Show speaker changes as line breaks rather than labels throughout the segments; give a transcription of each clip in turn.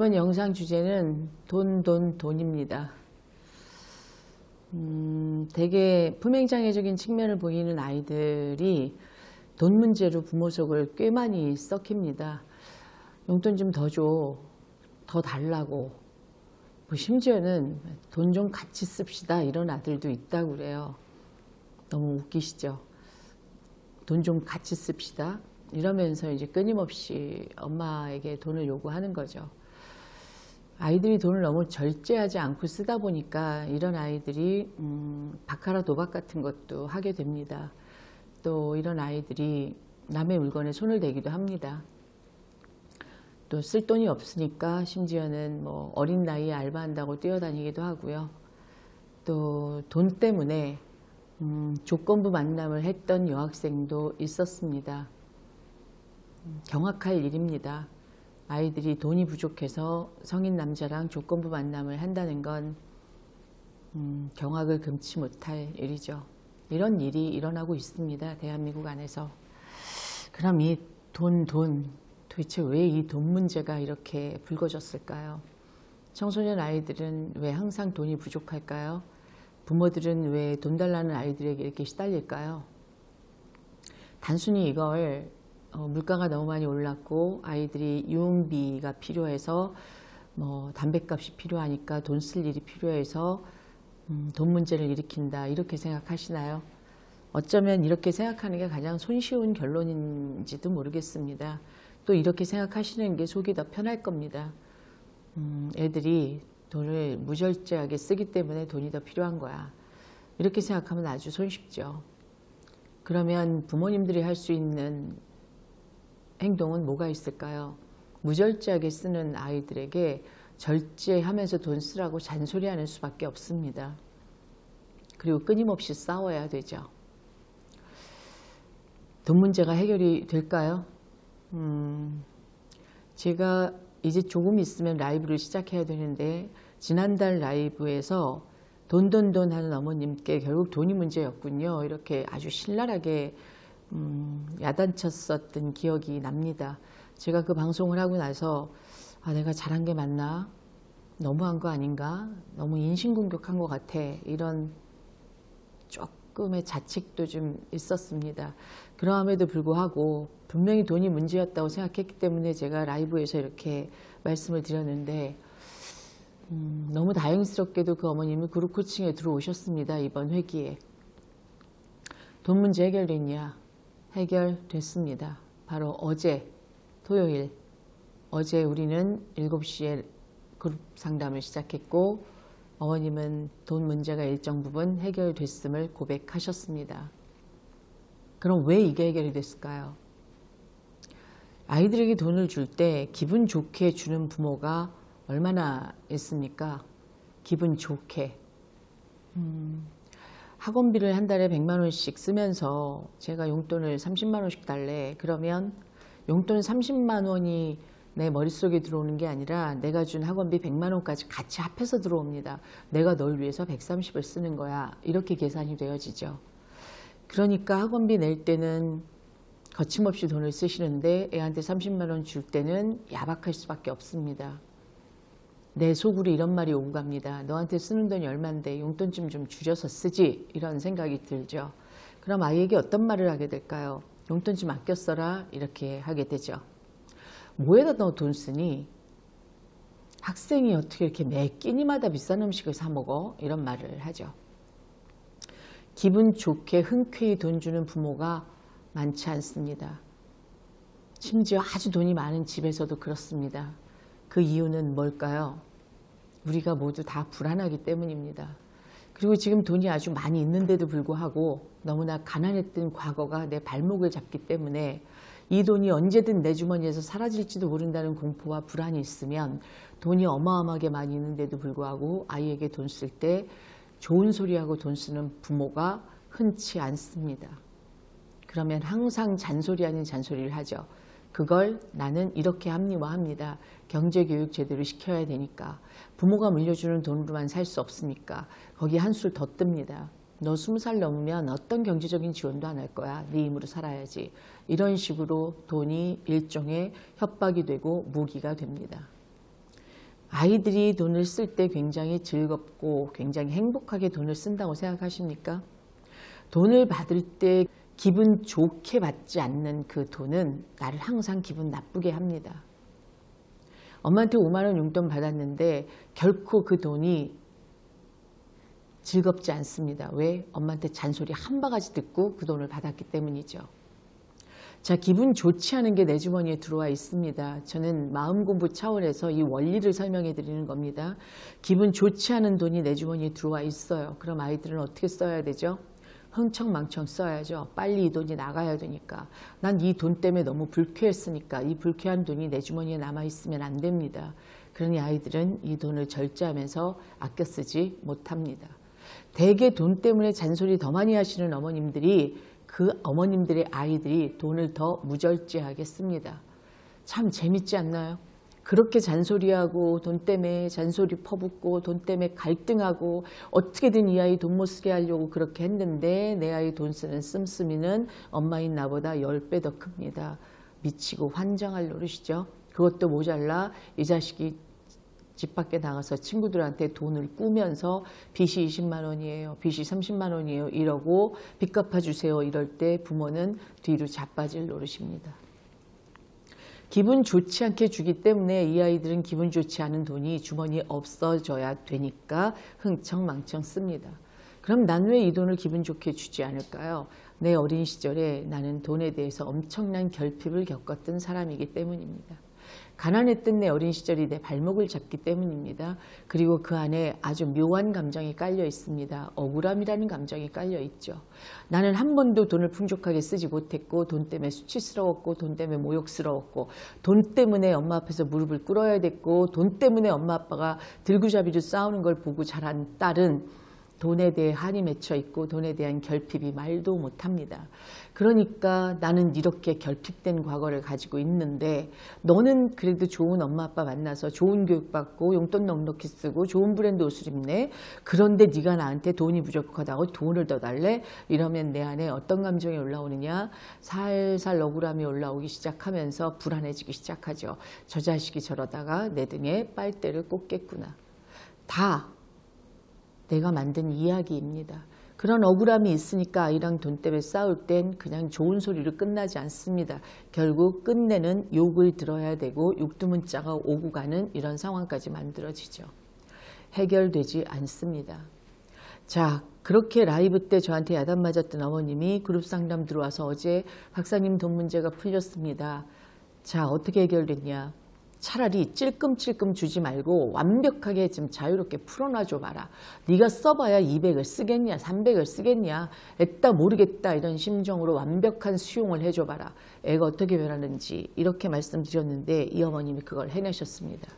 이번 영상 주제는 돈, 돈, 돈입니다. 음, 되게 불맹장애적인 측면을 보이는 아이들이 돈 문제로 부모 속을 꽤 많이 썩힙니다. 용돈 좀 더 줘. 더 달라고. 뭐 심지어는 돈 좀 같이 씁시다. 이런 아들도 있다고 그래요. 너무 웃기시죠? 돈 좀 같이 씁시다. 이러면서 이제 끊임없이 엄마에게 돈을 요구하는 거죠. 아이들이 돈을 너무 절제하지 않고 쓰다 보니까 이런 아이들이 음, 바카라 도박 같은 것도 하게 됩니다. 또 이런 아이들이 남의 물건에 손을 대기도 합니다. 또 쓸 돈이 없으니까 심지어는 뭐 어린 나이에 알바한다고 뛰어다니기도 하고요. 또 돈 때문에 음, 조건부 만남을 했던 여학생도 있었습니다. 음, 경악할 일입니다. 아이들이 돈이 부족해서 성인 남자랑 조건부 만남을 한다는 건 음, 경악을 금치 못할 일이죠. 이런 일이 일어나고 있습니다. 대한민국 안에서. 그럼 이 돈, 돈, 도대체 왜 이 돈 문제가 이렇게 불거졌을까요? 청소년 아이들은 왜 항상 돈이 부족할까요? 부모들은 왜 돈 달라는 아이들에게 이렇게 시달릴까요? 단순히 이걸 어, 물가가 너무 많이 올랐고 아이들이 유흥비가 필요해서 뭐 담배값이 필요하니까 돈 쓸 일이 필요해서 음, 돈 문제를 일으킨다 이렇게 생각하시나요? 어쩌면 이렇게 생각하는 게 가장 손쉬운 결론인지도 모르겠습니다. 또 이렇게 생각하시는 게 속이 더 편할 겁니다. 음, 애들이 돈을 무절제하게 쓰기 때문에 돈이 더 필요한 거야. 이렇게 생각하면 아주 손쉽죠. 그러면 부모님들이 할 수 있는 행동은 뭐가 있을까요? 무절제하게 쓰는 아이들에게 절제하면서 돈 쓰라고 잔소리하는 수밖에 없습니다. 그리고 끊임없이 싸워야 되죠. 돈 문제가 해결이 될까요? 음, 제가 이제 조금 있으면 라이브를 시작해야 되는데 지난달 라이브에서 돈돈돈 하는 어머님께 결국 돈이 문제였군요. 이렇게 아주 신랄하게 음, 야단쳤었던 기억이 납니다. 제가 그 방송을 하고 나서 아, 내가 잘한 게 맞나? 너무한 거 아닌가? 너무 인신공격한 것 같아. 이런 조금의 자책도 좀 있었습니다. 그러함에도 불구하고 분명히 돈이 문제였다고 생각했기 때문에 제가 라이브에서 이렇게 말씀을 드렸는데 음, 너무 다행스럽게도 그 어머님이 그룹 코칭에 들어오셨습니다. 이번 회기에. 돈 문제 해결됐냐? 해결됐습니다. 바로 어제 토요일 어제 우리는 7시에 그룹 상담을 시작했고 어머님은 돈 문제가 일정 부분 해결됐음을 고백하셨습니다. 그럼 왜 이게 해결이 됐을까요? 아이들에게 돈을 줄 때 기분 좋게 주는 부모가 얼마나 있습니까? 기분 좋게. 음, 학원비를 한 달에 100만 원씩 쓰면서 제가 용돈을 30만 원씩 달래. 그러면 용돈 30만 원이 내 머릿속에 들어오는 게 아니라 내가 준 학원비 100만 원까지 같이 합해서 들어옵니다. 내가 널 위해서 130을 쓰는 거야. 이렇게 계산이 되어지죠. 그러니까 학원비 낼 때는 거침없이 돈을 쓰시는데 애한테 30만 원 줄 때는 야박할 수밖에 없습니다. 내 속으로 이런 말이 오고 갑니다. 너한테 쓰는 돈이 얼만데 용돈 좀 좀 줄여서 쓰지 이런 생각이 들죠. 그럼 아이에게 어떤 말을 하게 될까요? 용돈 좀 아껴 써라 이렇게 하게 되죠. 뭐에다 너 돈 쓰니? 학생이 어떻게 이렇게 매 끼니마다 비싼 음식을 사 먹어? 이런 말을 하죠. 기분 좋게 흔쾌히 돈 주는 부모가 많지 않습니다. 심지어 아주 돈이 많은 집에서도 그렇습니다. 그 이유는 뭘까요? 우리가 모두 다 불안하기 때문입니다. 그리고 지금 돈이 아주 많이 있는데도 불구하고 너무나 가난했던 과거가 내 발목을 잡기 때문에 이 돈이 언제든 내 주머니에서 사라질지도 모른다는 공포와 불안이 있으면 돈이 어마어마하게 많이 있는데도 불구하고 아이에게 돈 쓸 때 좋은 소리하고 돈 쓰는 부모가 흔치 않습니다. 그러면 항상 잔소리 아닌 잔소리를 하죠. 그걸 나는 이렇게 합리화합니다. 경제교육 제대로 시켜야 되니까. 부모가 물려주는 돈으로만 살 수 없으니까. 거기 한술 더 뜹니다. 너 스무 살 넘으면 어떤 경제적인 지원도 안 할 거야. 네 힘으로 살아야지. 이런 식으로 돈이 일종의 협박이 되고 무기가 됩니다. 아이들이 돈을 쓸 때 굉장히 즐겁고 굉장히 행복하게 돈을 쓴다고 생각하십니까? 돈을 받을 때 기분 좋게 받지 않는 그 돈은 나를 항상 기분 나쁘게 합니다. 엄마한테 5만 원 용돈 받았는데 결코 그 돈이 즐겁지 않습니다. 왜? 엄마한테 잔소리 한 바가지 듣고 그 돈을 받았기 때문이죠. 자, 기분 좋지 않은 게 내 주머니에 들어와 있습니다. 저는 마음 공부 차원에서 이 원리를 설명해 드리는 겁니다. 기분 좋지 않은 돈이 내 주머니에 들어와 있어요. 그럼 아이들은 어떻게 써야 되죠? 흥청망청 써야죠. 빨리 이 돈이 나가야 되니까. 난 이 돈 때문에 너무 불쾌했으니까 이 불쾌한 돈이 내 주머니에 남아 있으면 안 됩니다. 그러니 아이들은 이 돈을 절제하면서 아껴 쓰지 못합니다. 대개 돈 때문에 잔소리 더 많이 하시는 어머님들이 그 어머님들의 아이들이 돈을 더 무절제하겠습니다. 참 재밌지 않나요? 그렇게 잔소리하고 돈 때문에 잔소리 퍼붓고 돈 때문에 갈등하고 어떻게든 이 아이 돈 못 쓰게 하려고 그렇게 했는데 내 아이 돈 쓰는 씀씀이는 엄마인 나보다 10배 더 큽니다. 미치고 환장할 노릇이죠. 그것도 모자라 이 자식이 집 밖에 나가서 친구들한테 돈을 꾸면서 빚이 20만 원이에요. 빚이 30만 원이에요. 이러고 빚 갚아주세요. 이럴 때 부모는 뒤로 자빠질 노릇입니다. 기분 좋지 않게 주기 때문에 이 아이들은 기분 좋지 않은 돈이 주머니에 없어져야 되니까 흥청망청 씁니다. 그럼 난 왜 이 돈을 기분 좋게 주지 않을까요? 내 어린 시절에 나는 돈에 대해서 엄청난 결핍을 겪었던 사람이기 때문입니다. 가난했던 내 어린 시절이 내 발목을 잡기 때문입니다. 그리고 그 안에 아주 묘한 감정이 깔려 있습니다. 억울함이라는 감정이 깔려 있죠. 나는 한 번도 돈을 풍족하게 쓰지 못했고 돈 때문에 수치스러웠고 돈 때문에 모욕스러웠고 돈 때문에 엄마 앞에서 무릎을 꿇어야 됐고 돈 때문에 엄마 아빠가 들구잡이로 싸우는 걸 보고 자란 딸은 돈에 대해 한이 맺혀 있고 돈에 대한 결핍이 말도 못합니다. 그러니까 나는 이렇게 결핍된 과거를 가지고 있는데 너는 그래도 좋은 엄마 아빠 만나서 좋은 교육 받고 용돈 넉넉히 쓰고 좋은 브랜드 옷을 입네. 그런데 네가 나한테 돈이 부족하다고 돈을 더 달래? 이러면 내 안에 어떤 감정이 올라오느냐? 살살 억울함이 올라오기 시작하면서 불안해지기 시작하죠. 저 자식이 저러다가 내 등에 빨대를 꽂겠구나. 다 내가 만든 이야기입니다. 그런 억울함이 있으니까 아이랑 돈 때문에 싸울 땐 그냥 좋은 소리로 끝나지 않습니다. 결국 끝내는 욕을 들어야 되고 육두문자가 오고 가는 이런 상황까지 만들어지죠. 해결되지 않습니다. 자, 그렇게 라이브 때 저한테 야단 맞았던 어머님이 그룹 상담 들어와서 어제 박사님 돈 문제가 풀렸습니다. 자, 어떻게 해결됐냐? 차라리 찔끔찔끔 주지 말고 완벽하게 좀 자유롭게 풀어놔줘 봐라. 네가 써봐야 200을 쓰겠냐 300을 쓰겠냐 애따 모르겠다 이런 심정으로 완벽한 수용을 해줘 봐라. 애가 어떻게 변하는지 이렇게 말씀드렸는데 이 어머님이 그걸 해내셨습니다.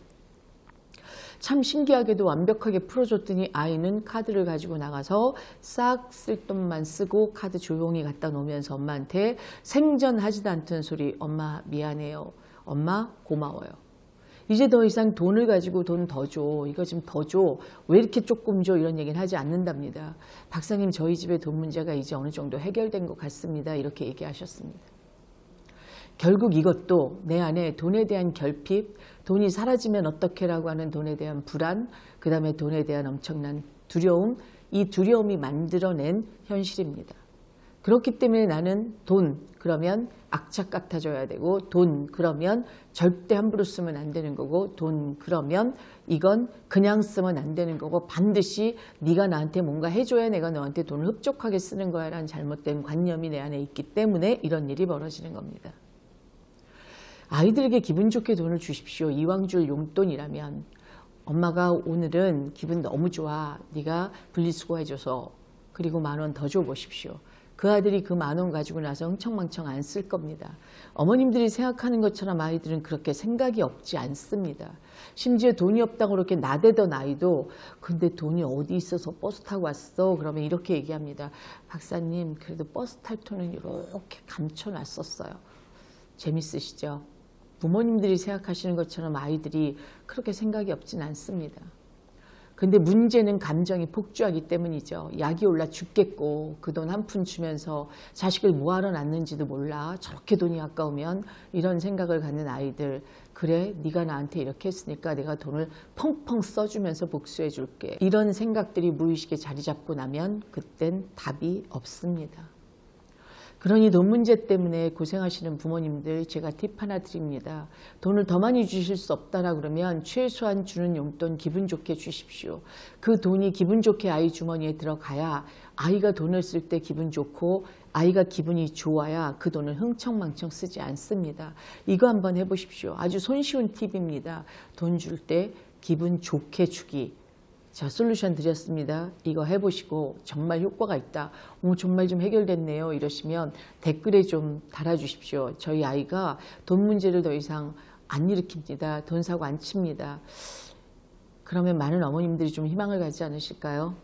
참 신기하게도 완벽하게 풀어줬더니 아이는 카드를 가지고 나가서 싹 쓸 돈만 쓰고 카드 조용히 갖다 놓으면서 엄마한테 생전 하지도 않던 소리 엄마 미안해요. 엄마 고마워요. 이제 더 이상 돈을 가지고 돈 더 줘. 이거 좀 더 줘. 왜 이렇게 조금 줘? 이런 얘기는 하지 않는답니다. 박사님 저희 집의 돈 문제가 이제 어느 정도 해결된 것 같습니다. 이렇게 얘기하셨습니다. 결국 이것도 내 안에 돈에 대한 결핍, 돈이 사라지면 어떻게라고 하는 돈에 대한 불안, 그 다음에 돈에 대한 엄청난 두려움, 이 두려움이 만들어낸 현실입니다. 그렇기 때문에 나는 돈 그러면 악착 같아져야 되고 돈 그러면 절대 함부로 쓰면 안 되는 거고 돈 그러면 이건 그냥 쓰면 안 되는 거고 반드시 네가 나한테 뭔가 해줘야 내가 너한테 돈을 흡족하게 쓰는 거야 라는 잘못된 관념이 내 안에 있기 때문에 이런 일이 벌어지는 겁니다. 아이들에게 기분 좋게 돈을 주십시오. 이왕 줄 용돈이라면 엄마가 오늘은 기분 너무 좋아. 네가 분리수거해줘서 그리고 만 원 더 줘보십시오. 그 아들이 그 만 원 가지고 나서 흥청망청 안 쓸 겁니다. 어머님들이 생각하는 것처럼 아이들은 그렇게 생각이 없지 않습니다. 심지어 돈이 없다고 그렇게 나대던 아이도 근데 돈이 어디 있어서 버스 타고 왔어? 그러면 이렇게 얘기합니다. 박사님 그래도 버스 탈 돈은 이렇게 감춰놨었어요. 재밌으시죠? 부모님들이 생각하시는 것처럼 아이들이 그렇게 생각이 없진 않습니다. 근데 문제는 감정이 폭주하기 때문이죠. 약이 올라 죽겠고 그 돈 한 푼 주면서 자식을 뭐하러 낳는지도 몰라. 저렇게 돈이 아까우면 이런 생각을 갖는 아이들 그래 네가 나한테 이렇게 했으니까 내가 돈을 펑펑 써주면서 복수해 줄게 이런 생각들이 무의식에 자리 잡고 나면 그땐 답이 없습니다. 그러니 돈 문제 때문에 고생하시는 부모님들 제가 팁 하나 드립니다. 돈을 더 많이 주실 수 없다라 그러면 최소한 주는 용돈 기분 좋게 주십시오. 그 돈이 기분 좋게 아이 주머니에 들어가야 아이가 돈을 쓸 때 기분 좋고 아이가 기분이 좋아야 그 돈을 흥청망청 쓰지 않습니다. 이거 한번 해보십시오. 아주 손쉬운 팁입니다. 돈 줄 때 기분 좋게 주기. 자, 솔루션 드렸습니다. 이거 해보시고 정말 효과가 있다. 오, 정말 좀 해결됐네요. 이러시면 댓글에 좀 달아주십시오. 저희 아이가 돈 문제를 더 이상 안 일으킵니다. 돈 사고 안 칩니다. 그러면 많은 어머님들이 좀 희망을 갖지 않으실까요?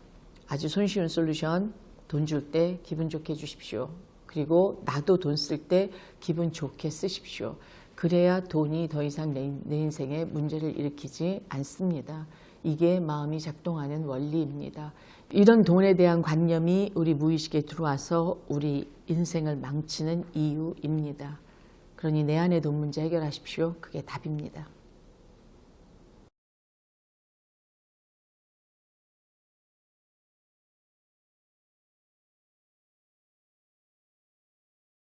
아주 손쉬운 솔루션. 돈 줄 때 기분 좋게 해주십시오. 그리고 나도 돈 쓸 때 기분 좋게 쓰십시오. 그래야 돈이 더 이상 내, 내 인생에 문제를 일으키지 않습니다. 이게 마음이 작동하는 원리입니다. 이런 돈에 대한 관념이 우리 무의식에 들어와서 우리 인생을 망치는 이유입니다. 그러니 내 안의 돈 문제 해결하십시오. 그게 답입니다.